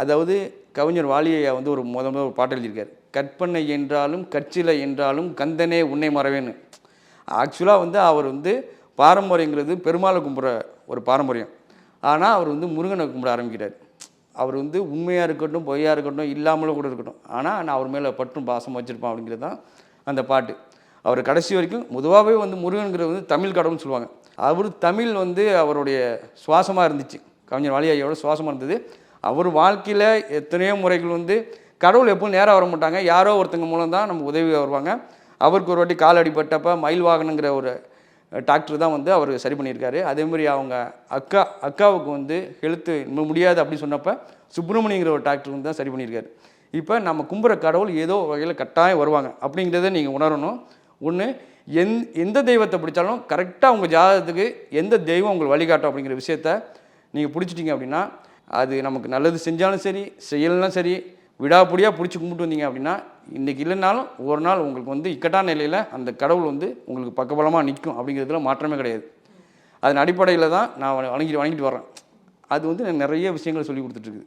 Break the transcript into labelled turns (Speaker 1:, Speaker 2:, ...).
Speaker 1: அதாவது கவிஞர் வாலியையா வந்து ஒரு முத முதல் ஒரு பாட்டு எழுதியிருக்காரு. கற்பனை என்றாலும் கற்சிலை என்றாலும் கந்தனே உன்னை மறவேன்னு. ஆக்சுவலாக வந்து அவர் வந்து பாரம்பரியங்கிறது பெருமாளை கும்பிட்ற ஒரு பாரம்பரியம். ஆனால் அவர் வந்து முருகனை கும்பிட ஆரம்பிக்கிறார். அவர் வந்து உண்மையாக இருக்கட்டும் பொய்யாக இருக்கட்டும் இல்லாமலும் கூட இருக்கட்டும். ஆனால் நான் அவர் மேலே பற்றும் பாசம் வச்சுருப்பேன் அப்படிங்கிறது தான் அந்த பாட்டு. அவர் கடைசி வரைக்கும் பொதுவாகவே வந்து முருகன்கிறது வந்து தமிழ் கடவுள்னு சொல்லுவாங்க. அவர் தமிழ் வந்து அவருடைய சுவாசமாக இருந்துச்சு. கவிஞர் வாலியாயோட சுவாசமாக இருந்தது. அவர் வாழ்க்கையில் எத்தனையோ முறைகள் வந்து கடவுள் எப்பவும் நேராக வர மாட்டாங்க. யாரோ ஒருத்தங்க மூலம் தான் நமக்கு உதவி வருவாங்க. அவருக்கு ஒரு வாட்டி கால் அடிபட்டப்போ மயில் வாகனங்கிற ஒரு டாக்டர் தான் வந்து அவர் சரி பண்ணியிருக்காரு. அதே மாதிரி அவங்க அக்கா அக்காவுக்கு வந்து ஹெல்த்து முடியாது அப்படின்னு சொன்னப்போ சுப்பிரமணியங்கிற ஒரு டாக்டர் வந்து தான் சரி பண்ணியிருக்காரு. இப்போ நம்ம கும்புற கடவுள் ஏதோ வகையில் கட்டாயம் வருவாங்க. அப்படிங்கிறத நீங்கள் உணரணும். ஒன்று எந் எந்த தெய்வத்தை பிடிச்சாலும் கரெக்டாக உங்கள் ஜாதகத்துக்கு எந்த தெய்வம் உங்களுக்கு வழிகாட்டும் அப்படிங்கிற விஷயத்த நீங்கள் பிடிச்சிட்டிங்க அப்படின்னா அது நமக்கு நல்லது செஞ்சாலும் சரி செய்யலைனாலும் சரி விடாப்பிடியாக பிடிச்சி கும்பிட்டு வந்தீங்க அப்படின்னா இன்றைக்கி இல்லைனாலும் ஒரு நாள் உங்களுக்கு வந்து இக்கட்டான நிலையில் அந்த கடவுள் வந்து உங்களுக்கு பக்கபலமாக நிற்கும் அப்படிங்கிறதுல மாற்றமே கிடையாது. அதன் அடிப்படையில் தான் நான் வணங்கிட்டு வணங்கிட்டு வரேன் அது வந்து நிறைய விஷயங்கள் சொல்லி கொடுத்துட்ருக்குது